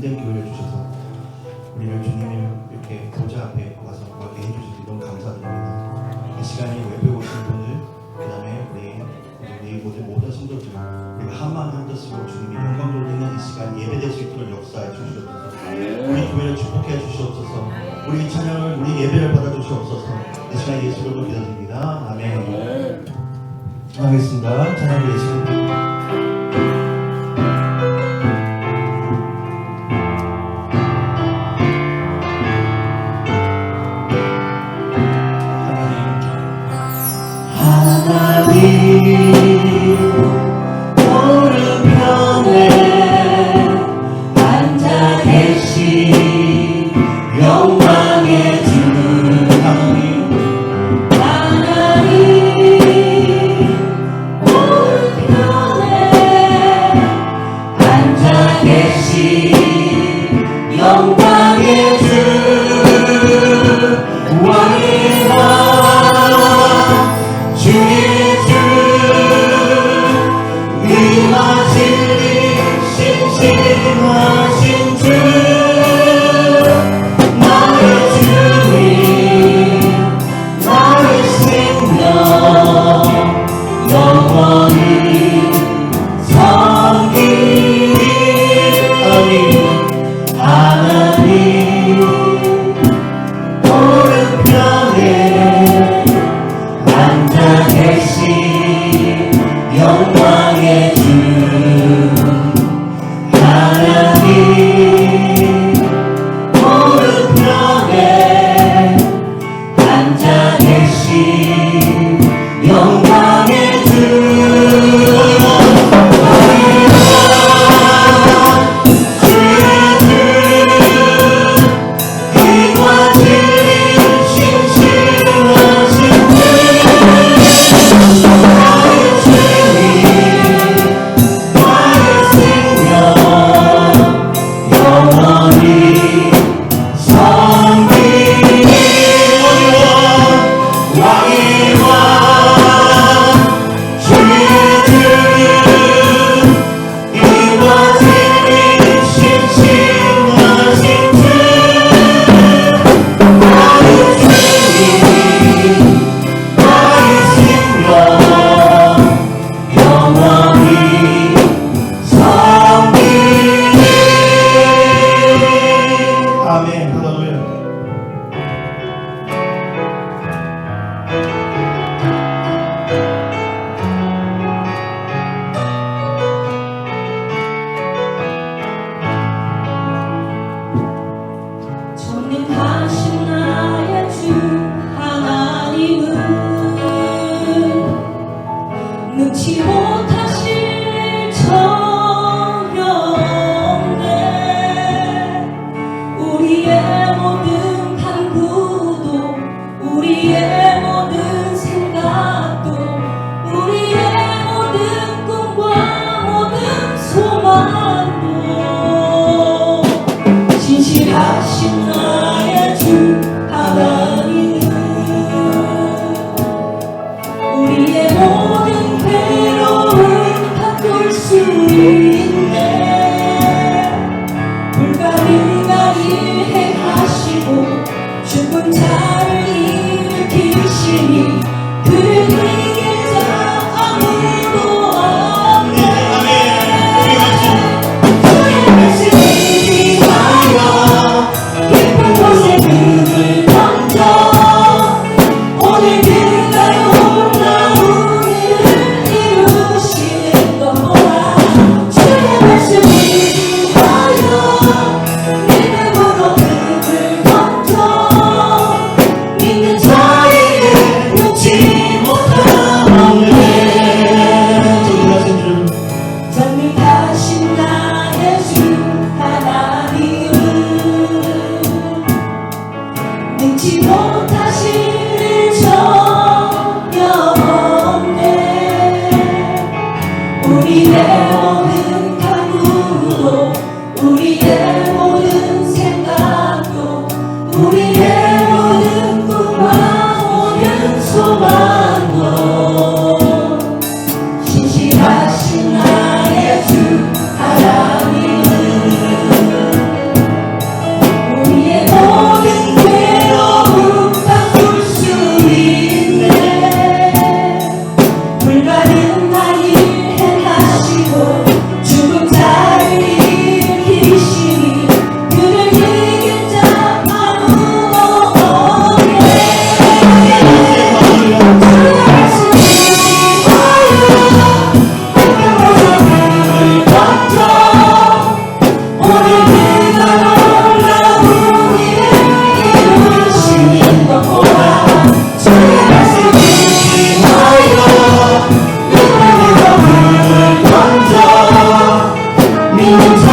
참된 교회를 주셔서 우리를 주님의 이렇게 보좌 앞에 와서 와게 해주셔서 너무 감사드립니다. 이 시간에 외부에 오신 분들, 그 다음에 우리 우리 모든 모든 성도들, 우리가 한마음 한뜻으로 주님이 영광으로 있는 이 시간 예배될 수 있도록 역사해 주시옵소서. 우리 교회를 축복해 주시옵소서. 우리 찬양을 우리 예배를 받아 주시옵소서. 이 시간 예수 이름으로 기도드립니다. 아멘. 하겠습니다. 찬양 예수. 때로는 가물어 우리 때로 be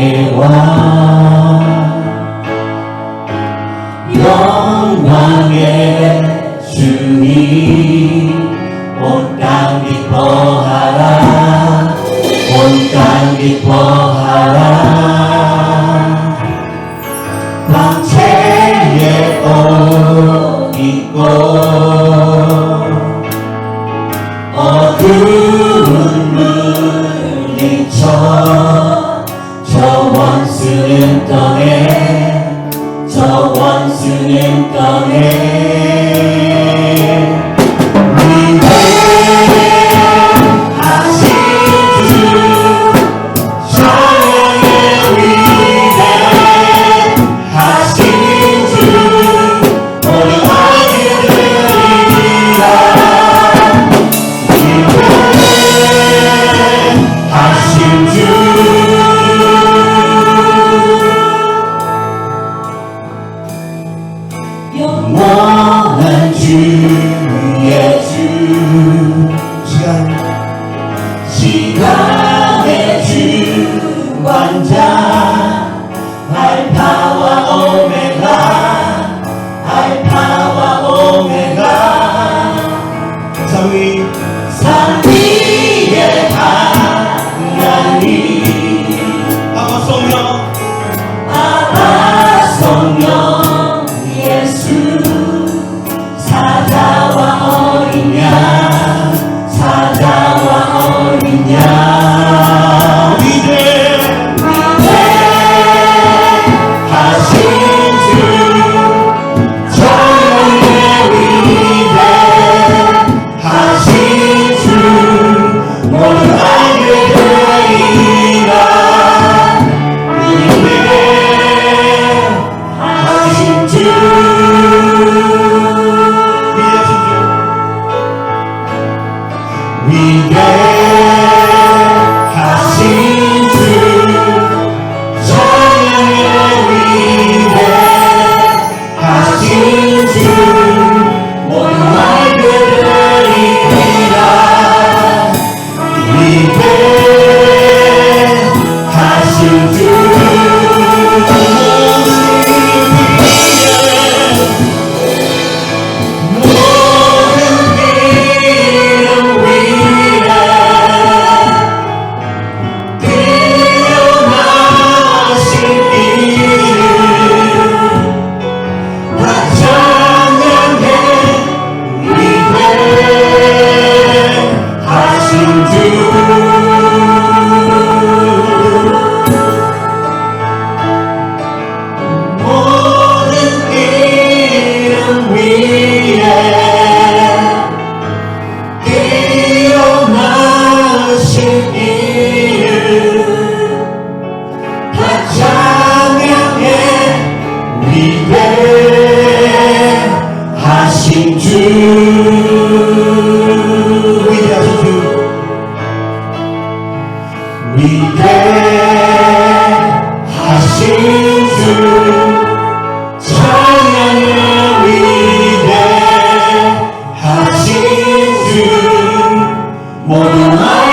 Dewa 원수는 떠내 저 원수는 떠내 Bodumar.